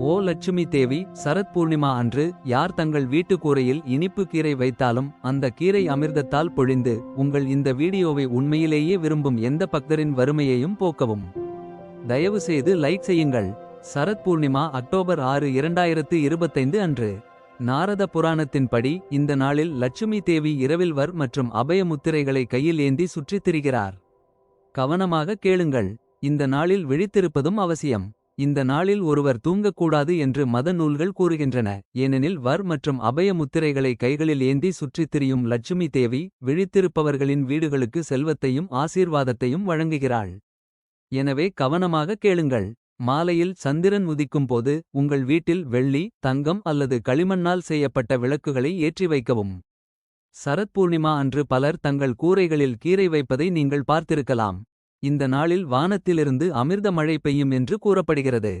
ஓ லட்சுமி தேவி சரத் பூர்ணிமா அன்று யார் தங்கள் வீட்டு கூரையில் இனிப்பு கீரை வைத்தாலும் அந்த கீரை அமிர்தத்தால் பொழிந்து உங்கள் இந்த வீடியோவை உண்மையிலேயே விரும்பும் எந்த பக்தரின் வறுமையையும் போக்கவும். தயவு செய்து லைக் செய்யுங்கள். சரத் பூர்ணிமா அக்டோபர் ஆறு இரண்டாயிரத்து இருபத்தைந்து அன்று. நாரத புராணத்தின்படி இந்த நாளில் லட்சுமி தேவி இரவில் வர் மற்றும் அபய முத்திரைகளை கையில் ஏந்தி சுற்றித் திரிகிறார். கவனமாக கேளுங்கள். இந்த நாளில் விழித்திருப்பதும் அவசியம். இந்த நாளில் ஒருவர் தூங்கக்கூடாது என்று மத நூல்கள் கூறுகின்றன. ஏனெனில் வர் மற்றும் அபய முத்திரைகளை கைகளில் ஏந்தி சுற்றித் திரியும் லட்சுமி தேவி விழித்திருப்பவர்களின் வீடுகளுக்கு செல்வத்தையும் ஆசீர்வாதத்தையும் வழங்குகிறாள். எனவே கவனமாக கேளுங்கள். மாலையில் சந்திரன் உதிக்கும் போது உங்கள் வீட்டில் வெள்ளி தங்கம் அல்லது களிமண்ணால் செய்யப்பட்ட விளக்குகளை ஏற்றி வைக்கவும். சரத் பூர்ணிமா அன்று பலர் தங்கள் கூரைகளில் கீரை வைப்பதை நீங்கள் பார்த்திருக்கலாம். இந்த நாளில் வானத்திலிருந்து அமிர்த மழை பெய்யும் என்று கூறப்படுகிறது.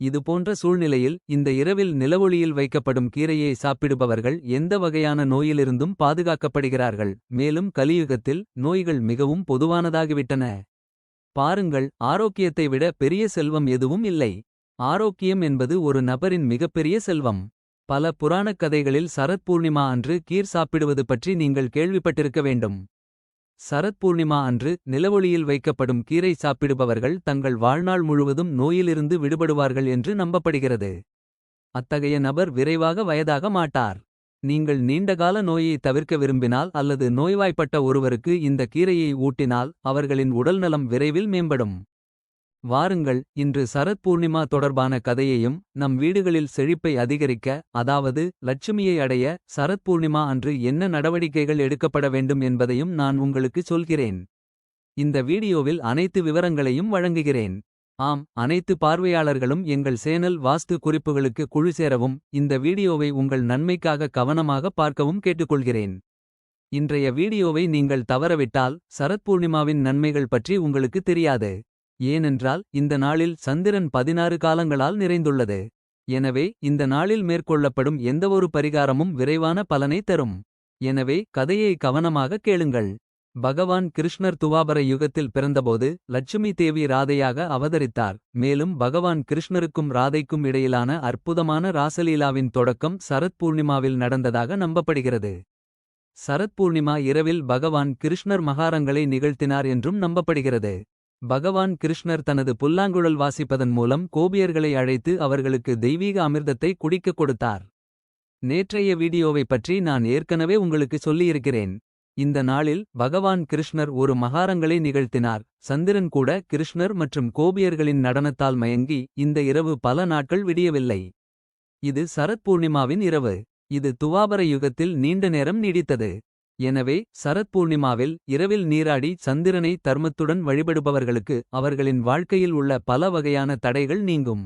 இதுபோன்ற சூழ்நிலையில் இந்த இரவில் நிலவொளியில் வைக்கப்படும் கீரையை சாப்பிடுபவர்கள் எந்த வகையான நோயிலிருந்தும் பாதுகாக்கப்படுகிறார்கள். மேலும் கலியுகத்தில் நோய்கள் மிகவும் பொதுவானதாகிவிட்டன. பாருங்கள் ஆரோக்கியத்தை விட பெரிய செல்வம் எதுவும் இல்லை. ஆரோக்கியம் என்பது ஒரு நபரின் மிகப்பெரிய செல்வம். பல புராணக் கதைகளில் சரத் பூர்ணிமா அன்று கீர் சாப்பிடுவது பற்றி நீங்கள் கேள்விப்பட்டிருக்க வேண்டும். சரத் பூர்ணிமா அன்று நிலவொளியில் வைக்கப்படும் கீரை சாப்பிடுபவர்கள் தங்கள் வாழ்நாள் முழுவதும் நோயிலிருந்து விடுபடுவார்கள் என்று நம்பப்படுகிறது. அத்தகைய நபர் விரைவாக வயதாக மாட்டார். நீங்கள் நீண்டகால நோயை தவிர்க்க விரும்பினால் அல்லது நோய்வாய்ப்பட்ட ஒருவருக்கு இந்த கீரையை ஊட்டினால் அவர்களின் உடல்நலம் விரைவில் மேம்படும். வாருங்கள் இன்று சரத் பூர்ணிமா தொடர்பான கதையையும் நம் வீடுகளில் செழிப்பை அதிகரிக்க அதாவது லட்சுமியை அடைய சரத் பூர்ணிமா அன்று என்ன நடவடிக்கைகள் எடுக்கப்பட வேண்டும் என்பதையும் நான் உங்களுக்கு சொல்கிறேன். இந்த வீடியோவில் அனைத்து விவரங்களையும் வழங்குகிறேன். ஆம் அனைத்து பார்வையாளர்களும் எங்கள் சேனல் வாஸ்து குறிப்புகளுக்கு குழு சேரவும் இந்த வீடியோவை உங்கள் நன்மைக்காக கவனமாக பார்க்கவும் கேட்டுக்கொள்கிறேன். இன்றைய வீடியோவை நீங்கள் தவறவிட்டால் சரத் பூர்ணிமாவின் நன்மைகள் பற்றி உங்களுக்கு தெரியாது. ஏனென்றால் இந்த நாளில் சந்திரன் பதினாறு காலங்களால் நிறைந்துள்ளது. எனவே இந்த நாளில் மேற்கொள்ளப்படும் எந்தவொரு பரிகாரமும் விரைவான பலனை தரும். எனவே கதையை கவனமாக கேளுங்கள். பகவான் கிருஷ்ணர் துவாபர யுகத்தில் பிறந்தபோது லட்சுமி தேவி ராதையாக அவதரித்தார். மேலும் பகவான் கிருஷ்ணருக்கும் ராதைக்கும் இடையிலான அற்புதமான ராசலீலாவின் தொடக்கம் சரத் பூர்ணிமாவில் நடந்ததாக நம்பப்படுகிறது. சரத் பூர்ணிமா இரவில் பகவான் கிருஷ்ணர் மகாரங்களை நிகழ்த்தினார் என்றும் நம்பப்படுகிறது. பகவான் கிருஷ்ணர் தனது புல்லாங்குழல் வாசிப்பதன் மூலம் கோபியர்களை அழைத்து அவர்களுக்கு தெய்வீக அமிர்தத்தை குடிக்கக் கொடுத்தார். நேற்றைய வீடியோவை பற்றி நான் ஏற்கனவே உங்களுக்கு சொல்லியிருக்கிறேன். இந்த நாளில் பகவான் கிருஷ்ணர் ஒரு மகாரங்களை நிகழ்த்தினார். சந்திரன் கூட கிருஷ்ணர் மற்றும் கோபியர்களின் நடனத்தால் மயங்கி இந்த இரவு பல நாட்கள் விடியவில்லை. இது சரத் பூர்ணிமாவின் இரவு. இது துவாபர யுகத்தில் நீண்ட நேரம் நீடித்தது. எனவே சரத் பூர்ணிமாவில் இரவில் நீராடி சந்திரனை தர்மத்துடன் வழிபடுபவர்களுக்கு அவர்களின் வாழ்க்கையில் உள்ள பல வகையான தடைகள் நீங்கும்.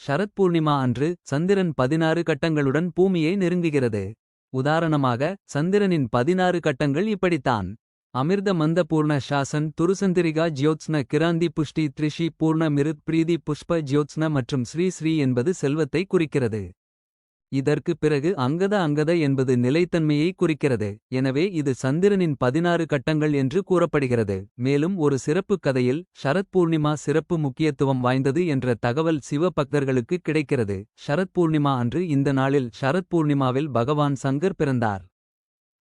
ஷரத் பூர்ணிமா அன்று சந்திரன் பதினாறு கட்டங்களுடன் பூமியை நெருங்குகிறது. உதாரணமாக சந்திரனின் பதினாறு கட்டங்கள் இப்படித்தான். அமிர்த மந்த பூர்ண ஷாசன் துருசந்திரிகா ஜியோத்ஸ்ன கிராந்தி புஷ்டி த்ரிஷி பூர்ண மிருத் பிரீதி புஷ்ப ஜியோத்ஸ்ன மற்றும் ஸ்ரீ ஸ்ரீ என்பது செல்வத்தை குறிக்கிறது. இதற்கு பிறகு அங்கத அங்கத என்பது நிலைத்தன்மையை குறிக்கிறது. எனவே இது சந்திரனின் பதினாறு கட்டங்கள் என்று கூறப்படுகிறது. மேலும் ஒரு சிறப்பு கதையில் ஷரத் பூர்ணிமா சிறப்பு முக்கியத்துவம் வாய்ந்தது என்ற தகவல் சிவ பக்தர்களுக்கு கிடைக்கிறது. ஷரத் பூர்ணிமா அன்று இந்த நாளில் ஷரத் பூர்ணிமாவில் பகவான் சங்கர் பிறந்தார்.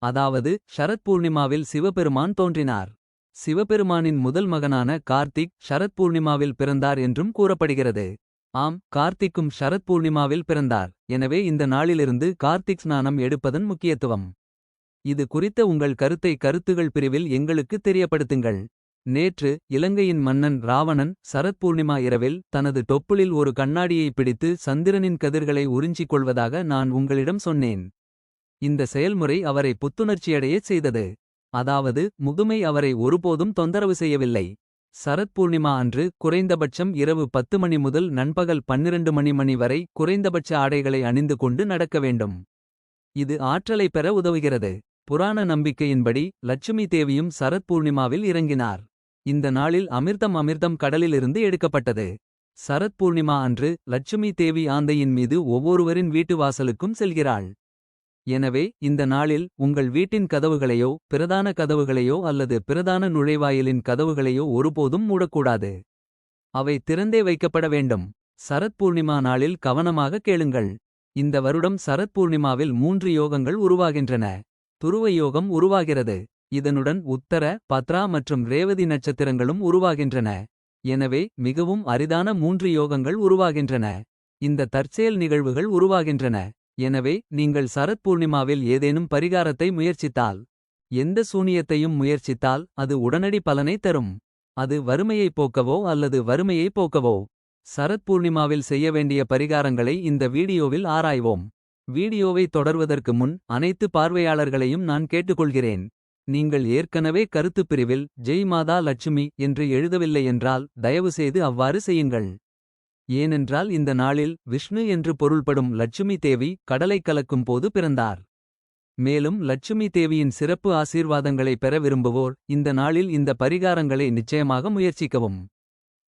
அதாவது ஷரத் பூர்ணிமாவில் சிவபெருமான் தோன்றினார். சிவபெருமானின் முதல் மகனான கார்த்திக் ஷரத் பூர்ணிமாவில் பிறந்தார் என்றும் கூறப்படுகிறது. ஆம் கார்த்திக்கும் ஷரத் பூர்ணிமாவில் பிறந்தார். எனவே இந்த நாளிலிருந்து கார்த்திக் ஸ்நானம் எடுப்பதன் முக்கியத்துவம். இது குறித்த உங்கள் கருத்தை கருத்துகள் பிரிவில் எங்களுக்கு தெரியப்படுத்துங்கள். நேற்று இலங்கையின் மன்னன் ராவணன் சரத் பூர்ணிமா இரவில் தனது தொப்புளில் ஒரு கண்ணாடியை பிடித்து சந்திரனின் கதிர்களை உறிஞ்சிக் கொள்வதாக நான் உங்களிடம் சொன்னேன். இந்த செயல்முறை அவரை புத்துணர்ச்சியடையச் செய்தது. அதாவது முதுமை அவரை ஒருபோதும் தொந்தரவு செய்யவில்லை. சரத்பூர்ணிமா அன்று குறைந்தபட்சம் இரவு பத்து மணி முதல் நண்பகல் பன்னிரண்டு மணி மணி வரை குறைந்தபட்ச ஆடைகளை அணிந்து கொண்டு நடக்க வேண்டும். இது ஆற்றலை பெற உதவுகிறது. புராண நம்பிக்கையின்படி லட்சுமி தேவியும் சரத்பூர்ணிமாவில் இறங்கினார். இந்த நாளில் அமிர்தம் அமிர்தம் கடலிலிருந்து எடுக்கப்பட்டது. சரத் பூர்ணிமா அன்று லட்சுமி தேவி ஆந்தையின் மீது ஒவ்வொருவரின் வீட்டு வாசலுக்கும் செல்கிறாள். எனவே இந்த நாளில் உங்கள் வீட்டின் கதவுகளையோ பிரதான கதவுகளையோ அல்லது பிரதான நுழைவாயிலின் கதவுகளையோ ஒருபோதும் மூடக்கூடாது. அவை திறந்தே வைக்கப்பட வேண்டும். சரத் பூர்ணிமா நாளில் கவனமாக கேளுங்கள். இந்த வருடம் சரத் பூர்ணிமாவில் மூன்று யோகங்கள் உருவாகின்றன. துருவ யோகம் உருவாகிறது. இதனுடன் உத்தர பத்ரா மற்றும் ரேவதி நட்சத்திரங்களும் உருவாகின்றன. எனவே மிகவும் அரிதான மூன்று யோகங்கள் உருவாகின்றன. இந்த தற்செயல் நிகழ்வுகள் உருவாகின்றன. எனவே நீங்கள் சரத் பூர்ணிமாவில் ஏதேனும் பரிகாரத்தை முயற்சித்தால் எந்த சூனியத்தையும் முயற்சித்தால் அது உடனடி பலனை தரும். அது வறுமையைப் போக்கவோ அல்லது வறுமையை போக்கவோ. சரத் பூர்ணிமாவில் செய்ய வேண்டிய பரிகாரங்களை இந்த வீடியோவில் ஆராய்வோம். வீடியோவை தொடர்வதற்கு முன் அனைத்து பார்வையாளர்களையும் நான் கேட்டுக்கொள்கிறேன். நீங்கள் ஏற்கனவே கருத்துப் பிரிவில் ஜெய் மாதா லட்சுமி என்று எழுதவில்லை என்றால் தயவுசெய்து அவ்வாறு செய்யுங்கள். ஏனென்றால் இந்த நாளில் விஷ்ணு என்று பொருள்படும் லட்சுமி தேவி கடலை கலக்கும் போது பிறந்தார். மேலும் லட்சுமி தேவியின் சிறப்பு ஆசீர்வாதங்களை பெற விரும்புவோர் இந்த நாளில் இந்த பரிகாரங்களை நிச்சயமாக முயற்சிக்கவும்.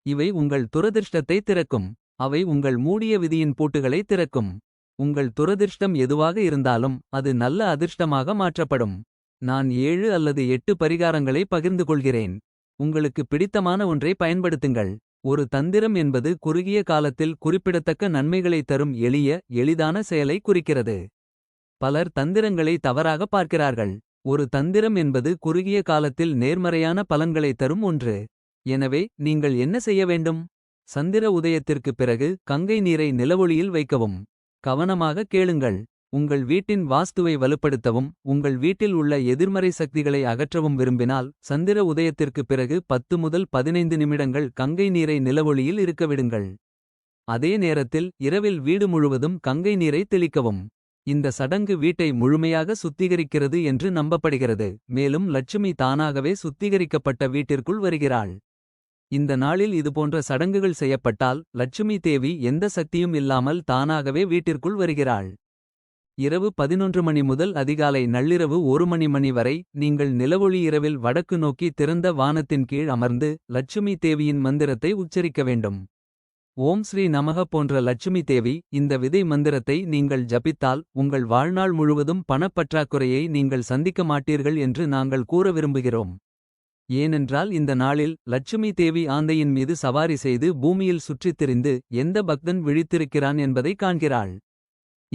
இவை உங்கள் துரதிர்ஷ்டத்தை திறக்கும். அவை உங்கள் மூடிய விதியின் பூட்டுகளை திறக்கும். உங்கள் துரதிர்ஷ்டம் எதுவாக இருந்தாலும் அது நல்ல அதிர்ஷ்டமாக மாற்றப்படும். நான் ஏழு அல்லது எட்டு பரிகாரங்களை பகிர்ந்து கொள்கிறேன். உங்களுக்கு பிடித்தமான ஒன்றை பயன்படுத்துங்கள். ஒரு தந்திரம் என்பது குறுகிய காலத்தில் குறிப்பிடத்தக்க நன்மைகளை தரும் எளிய எளிதான செயலை குறிக்கிறது. பலர் தந்திரங்களை தவறாக பார்க்கிறார்கள். ஒரு தந்திரம் என்பது குறுகிய காலத்தில் நேர்மறையான பலன்களை தரும் ஒன்று. எனவே நீங்கள் என்ன செய்ய வேண்டும்? சந்திர உதயத்திற்குப் பிறகு கங்கை நீரை நிலவொளியில் வைக்கவும். கவனமாக கேளுங்கள். உங்கள் வீட்டின் வாஸ்துவை வலுப்படுத்தவும் உங்கள் வீட்டில் உள்ள எதிர்மறை சக்திகளை அகற்றவும் விரும்பினால் சந்திர உதயத்திற்குப் பிறகு பத்து முதல் பதினைந்து நிமிடங்கள் கங்கை நீரை நிலவொளியில் இருக்கவிடுங்கள் அதே நேரத்தில் இரவில் வீடு முழுவதும் கங்கை நீரை தெளிக்கவும். இந்த சடங்கு வீட்டை முழுமையாக சுத்திகரிக்கிறது என்று நம்பப்படுகிறது மேலும் லட்சுமி தானாகவே சுத்திகரிக்கப்பட்ட வீட்டிற்குள் வருகிறாள். இந்த நாளில் இதுபோன்ற சடங்குகள் செய்யப்பட்டால் லட்சுமி தேவி எந்த சக்தியும் இல்லாமல் தானாகவே வீட்டிற்குள் வருகிறாள். இரவு பதினொன்று மணி முதல் அதிகாலை நள்ளிரவு ஒரு மணி மணி வரை நீங்கள் நிலவொளி இரவில் வடக்கு நோக்கி திறந்த வானத்தின் கீழ் அமர்ந்து லட்சுமி தேவியின் மந்திரத்தை உச்சரிக்க வேண்டும். ஓம் ஸ்ரீ நமக போன்ற லட்சுமி தேவி இந்த விதை மந்திரத்தை நீங்கள் ஜபித்தால் உங்கள் வாழ்நாள் முழுவதும் பணப்பற்றாக்குறையை நீங்கள் சந்திக்க மாட்டீர்கள் என்று நாங்கள் கூற விரும்புகிறோம். ஏனென்றால் இந்த நாளில் லட்சுமி தேவி ஆந்தையின் மீது சவாரி செய்து பூமியில் சுற்றித் திரிந்து எந்த பக்தன் விழித்திருக்கிறான் என்பதை காண்கிறாள்.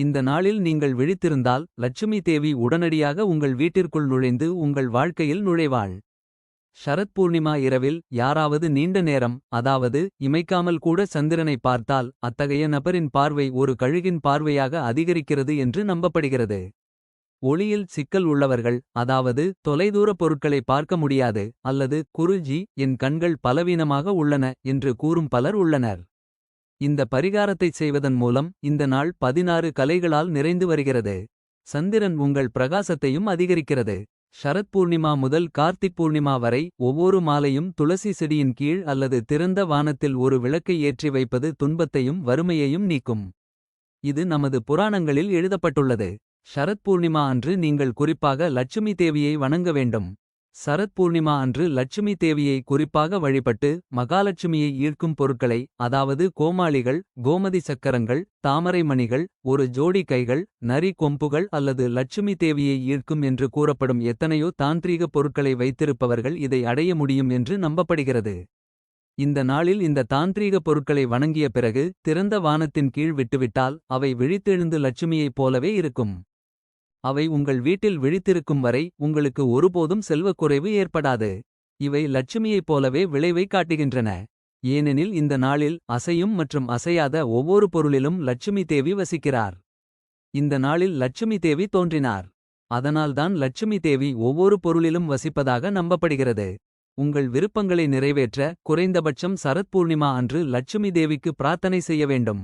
இந்த நாளில் நீங்கள் விழித்திருந்தால் லட்சுமி தேவி உடனடியாக உங்கள் வீட்டிற்குள் நுழைந்து உங்கள் வாழ்க்கையில் நுழைவாள். ஷரத் பூர்ணிமா இரவில் யாராவது நீண்ட நேரம் அதாவது இமைக்காமல் கூட சந்திரனை பார்த்தால் அத்தகைய நபரின் பார்வை ஒரு கழுகின் பார்வையாக அதிகரிக்கிறது என்று நம்பப்படுகிறது. ஒளியில் சிக்கல் உள்ளவர்கள் அதாவது தொலைதூர பொருட்களை பார்க்க முடியாது அல்லது குருஜி என் கண்கள் பலவீனமாக உள்ளன என்று கூறும் பலர் உள்ளனர். இந்த பரிகாரத்தைச் செய்வதன் மூலம் இந்த நாள் பதினாறு கலைகளால் நிறைந்து வருகிறது. சந்திரன் உங்கள் பிரகாசத்தையும் அதிகரிக்கிறது. ஷரத் பூர்ணிமா முதல் கார்த்திக் பூர்ணிமா வரை ஒவ்வொரு மாலையும் துளசி செடியின் கீழ் அல்லது திறந்த வானத்தில் ஒரு விளக்கை ஏற்றி வைப்பது துன்பத்தையும் வறுமையையும் நீக்கும். இது நமது புராணங்களில் எழுதப்பட்டுள்ளது. ஷரத் பூர்ணிமா அன்று நீங்கள் குறிப்பாக லட்சுமி தேவியை வணங்க வேண்டும். சரத் பூர்ணிமா அன்று லட்சுமி தேவியை குறிப்பாக வழிபட்டு மகாலட்சுமியை ஈர்க்கும் பொருட்களை அதாவது கோமாளிகள் கோமதி சக்கரங்கள் தாமரை மணிகள் ஒரு ஜோடி கைகள் நரி கொம்புகள் அல்லது லட்சுமி தேவியை ஈர்க்கும் என்று கூறப்படும் எத்தனையோ தாந்திரீக பொருட்களை வைத்திருப்பவர்கள் இதை அடைய முடியும் என்று நம்பப்படுகிறது. இந்த நாளில் இந்த தாந்திரீக பொருட்களை வணங்கிய பிறகு திறந்த வானத்தின் கீழ் விட்டுவிட்டால் அவை விழித்தெழுந்து லட்சுமியைப் போலவே இருக்கும். அவை உங்கள் வீட்டில் விழித்திருக்கும் வரை உங்களுக்கு ஒருபோதும் செல்வக்குறைவு ஏற்படாது. இவை லட்சுமியைப் போலவே விளைவை காட்டுகின்றன. ஏனெனில் இந்த நாளில் அசையும் மற்றும் அசையாத ஒவ்வொரு பொருளிலும் லட்சுமி தேவி வசிக்கிறார். இந்த நாளில் லட்சுமி தேவி தோன்றினார். அதனால்தான் லட்சுமி தேவி ஒவ்வொரு பொருளிலும் வசிப்பதாக நம்பப்படுகிறது. உங்கள் விருப்பங்களை நிறைவேற்ற குறைந்தபட்சம் சரத் பூர்ணிமா அன்று லட்சுமி தேவிக்கு பிரார்த்தனை செய்ய வேண்டும்.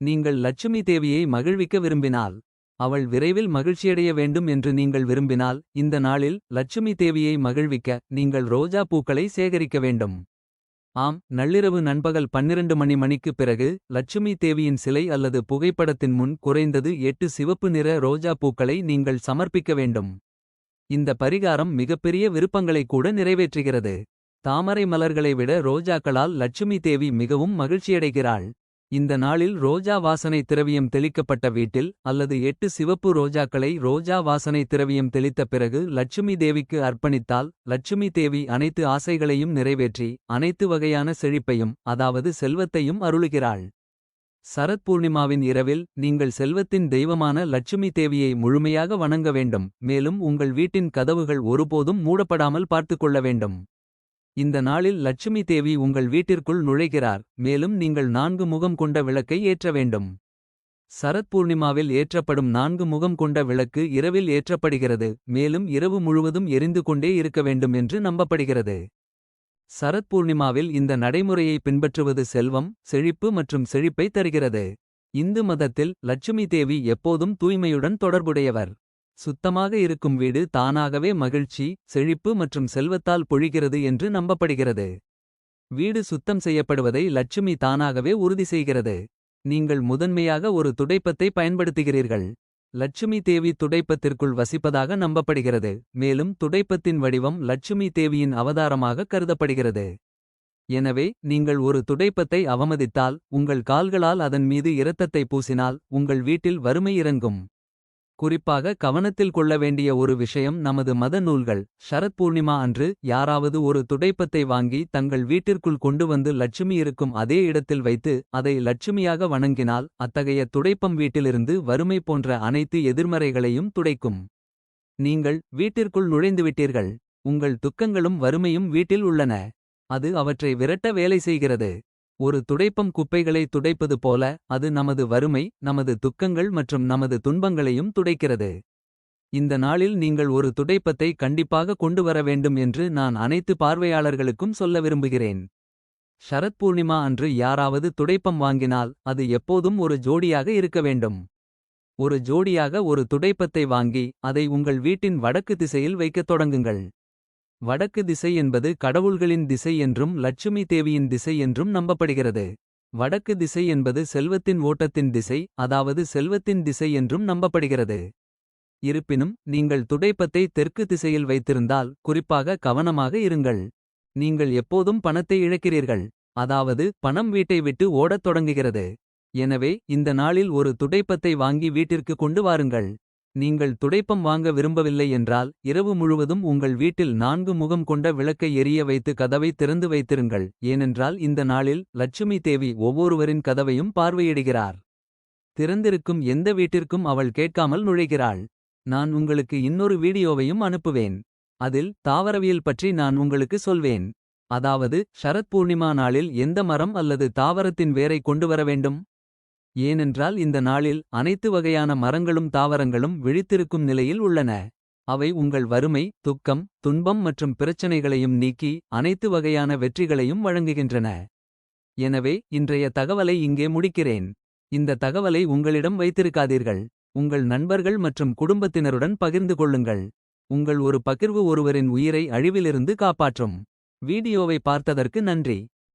நீங்கள் லட்சுமி தேவியை மகிழ்விக்க விரும்பினால் அவள் விரைவில் மகிழ்ச்சியடைய வேண்டும் என்று நீங்கள் விரும்பினால் இந்த நாளில் லட்சுமி தேவியை மகிழ்விக்க நீங்கள் ரோஜா பூக்களை சேகரிக்க வேண்டும். ஆம் நள்ளிரவு நண்பகல் பன்னிரண்டு மணி மணிக்குப் பிறகு லட்சுமி தேவியின் சிலை அல்லது புகைப்படத்தின் முன் குறைந்தது எட்டு சிவப்பு நிற ரோஜா பூக்களை நீங்கள் சமர்ப்பிக்க வேண்டும். இந்த பரிகாரம் மிகப்பெரிய விருப்பங்களை கூட நிறைவேற்றுகிறது. தாமரை மலர்களை விட ரோஜாக்களால் லட்சுமி தேவி மிகவும் மகிழ்ச்சியடைகிறாள். இந்த நாளில் ரோஜா வாசனை திரவியம் தெளிக்கப்பட்ட வீட்டில் அல்லது எட்டு சிவப்பு ரோஜாக்களை ரோஜா வாசனை திரவியம் தெளித்த பிறகு லட்சுமி தேவிக்கு அர்ப்பணித்தால் லட்சுமி தேவி அனைத்து ஆசைகளையும் நிறைவேற்றி அனைத்து வகையான செழிப்பையும் அதாவது செல்வத்தையும் அருளுகிறாள். சரத் பூர்ணிமாவின் இரவில் நீங்கள் செல்வத்தின் தெய்வமான லட்சுமி தேவியை முழுமையாக வணங்க வேண்டும் மேலும் உங்கள் வீட்டின் கதவுகள் ஒருபோதும் மூடப்படாமல் பார்த்துக்கொள்ள வேண்டும். இந்த நாளில் லட்சுமி தேவி உங்கள் வீட்டிற்குள் நுழைகிறார் மேலும் நீங்கள் நான்கு முகம் கொண்ட விளக்கை ஏற்ற வேண்டும். சரத் பூர்ணிமாவில் ஏற்றப்படும் நான்கு முகம் கொண்ட விளக்கு இரவில் ஏற்றப்படுகிறது மேலும் இரவு முழுவதும் எரிந்து கொண்டே இருக்க வேண்டும் என்று நம்பப்படுகிறது. சரத் பூர்ணிமாவில் இந்த நடைமுறையை பின்பற்றுவது செல்வம் செழிப்பு மற்றும் செழிப்பை தருகிறது. இந்து மதத்தில் லட்சுமி தேவி எப்போதும் தூய்மையுடன் தொடர்புடையவர். சுத்தமாக இருக்கும் வீடு தானாகவே மகிழ்ச்சி செழிப்பு மற்றும் செல்வத்தால் பொழிகிறது என்று நம்பப்படுகிறது. வீடு சுத்தம் செய்யப்படுவதை லட்சுமி தானாகவே உறுதி செய்கிறது. நீங்கள் முதன்மையாக ஒரு துடைப்பத்தை பயன்படுத்துகிறீர்கள். லட்சுமி தேவி துடைப்பத்திற்குள் வசிப்பதாக நம்பப்படுகிறது. மேலும் துடைப்பத்தின் வடிவம் லட்சுமி தேவியின் அவதாரமாக கருதப்படுகிறது. எனவே நீங்கள் ஒரு துடைப்பத்தை அவமதித்தால் உங்கள் கால்களால் அதன் மீது இரத்தத்தை பூசினால் உங்கள் வீட்டில் வறுமை இறங்கும். குறிப்பாக கவனத்தில் கொள்ள வேண்டிய ஒரு விஷயம் நமது மத நூல்கள். ஷரத் பூர்ணிமா அன்று யாராவது ஒரு துடைப்பத்தை வாங்கி தங்கள் வீட்டிற்குள் கொண்டு வந்து லட்சுமி இருக்கும் அதே இடத்தில் வைத்து அதை லட்சுமியாக வணங்கினால் அத்தகைய துடைப்பம் வீட்டிலிருந்து வறுமை போன்ற அனைத்து எதிர்மறைகளையும் துடைக்கும். நீங்கள் வீட்டிற்குள் நுழைந்துவிட்டீர்கள். உங்கள் துக்கங்களும் வறுமையும் வீட்டில் உள்ளன. அது அவற்றை விரட்ட வேலை செய்கிறது. ஒரு துடைப்பம் குப்பைகளை துடைப்பது போல அது நமது வறுமை நமது துக்கங்கள் மற்றும் நமது துன்பங்களையும் துடைக்கிறது. இந்த நாளில் நீங்கள் ஒரு துடைப்பத்தை கண்டிப்பாக கொண்டு வர வேண்டும் என்று நான் அனைத்து பார்வையாளர்களுக்கும் சொல்ல விரும்புகிறேன். ஷரத் பூர்ணிமா அன்று யாராவது துடைப்பம் வாங்கினால் அது எப்போதும் ஒரு ஜோடியாக இருக்க வேண்டும். ஒரு ஜோடியாக ஒரு துடைப்பத்தை வாங்கி அதை உங்கள் வீட்டின் வடக்கு திசையில் வைக்கத் தொடங்குங்கள். வடக்கு திசை என்பது கடவுள்களின் திசை என்றும் லட்சுமி தேவியின் திசை என்றும் நம்பப்படுகிறது. வடக்கு திசை என்பது செல்வத்தின் ஓட்டத்தின் திசை அதாவது செல்வத்தின் திசை என்றும் நம்பப்படுகிறது. இருப்பினும் நீங்கள் துடைப்பத்தை தெற்கு திசையில் வைத்திருந்தால் குறிப்பாக கவனமாக இருங்கள். நீங்கள் எப்போதும் பணத்தை இழக்கிறீர்கள். அதாவது பணம் வீட்டை விட்டு ஓடத் தொடங்குகிறது. எனவே இந்த நாளில் ஒரு துடைப்பத்தை வாங்கி வீட்டிற்கு கொண்டு வாருங்கள். நீங்கள் துடைப்பம் வாங்க விரும்பவில்லை என்றால் இரவு முழுவதும் உங்கள் வீட்டில் நான்கு முகம் கொண்ட விளக்கை எரிய வைத்து கதவை திறந்து வைத்திருங்கள். ஏனென்றால் இந்த நாளில் லட்சுமி தேவி ஒவ்வொருவரின் கதவையும் பார்வையிடுகிறார். திறந்திருக்கும் எந்த வீட்டிற்கும் அவள் கேட்காமல் நுழைகிறாள். நான் உங்களுக்கு இன்னொரு வீடியோவையும் அனுப்புவேன். அதில் தாவரவியல் பற்றி நான் உங்களுக்கு சொல்வேன். அதாவது ஷரத் பூர்ணிமா நாளில் எந்த மரம் அல்லது தாவரத்தின் வேரை கொண்டு வர வேண்டும்? ஏனென்றால் இந்த நாளில் அனைத்து வகையான மரங்களும் தாவரங்களும் விழித்திருக்கும் நிலையில் உள்ளன. அவை உங்கள் வறுமை துக்கம் துன்பம் மற்றும் பிரச்சனைகளையும் நீக்கி அனைத்து வகையான வெற்றிகளையும் வழங்குகின்றன. எனவே இன்றைய தகவலை இங்கே முடிக்கிறேன். இந்த தகவலை உங்களிடம் வைத்திருக்காதீர்கள். உங்கள் நண்பர்கள் மற்றும் குடும்பத்தினருடன் பகிர்ந்து கொள்ளுங்கள். உங்கள் ஒரு பகிர்வு ஒருவரின் உயிரை அழிவிலிருந்து காப்பாற்றும். வீடியோவை பார்த்ததற்கு நன்றி.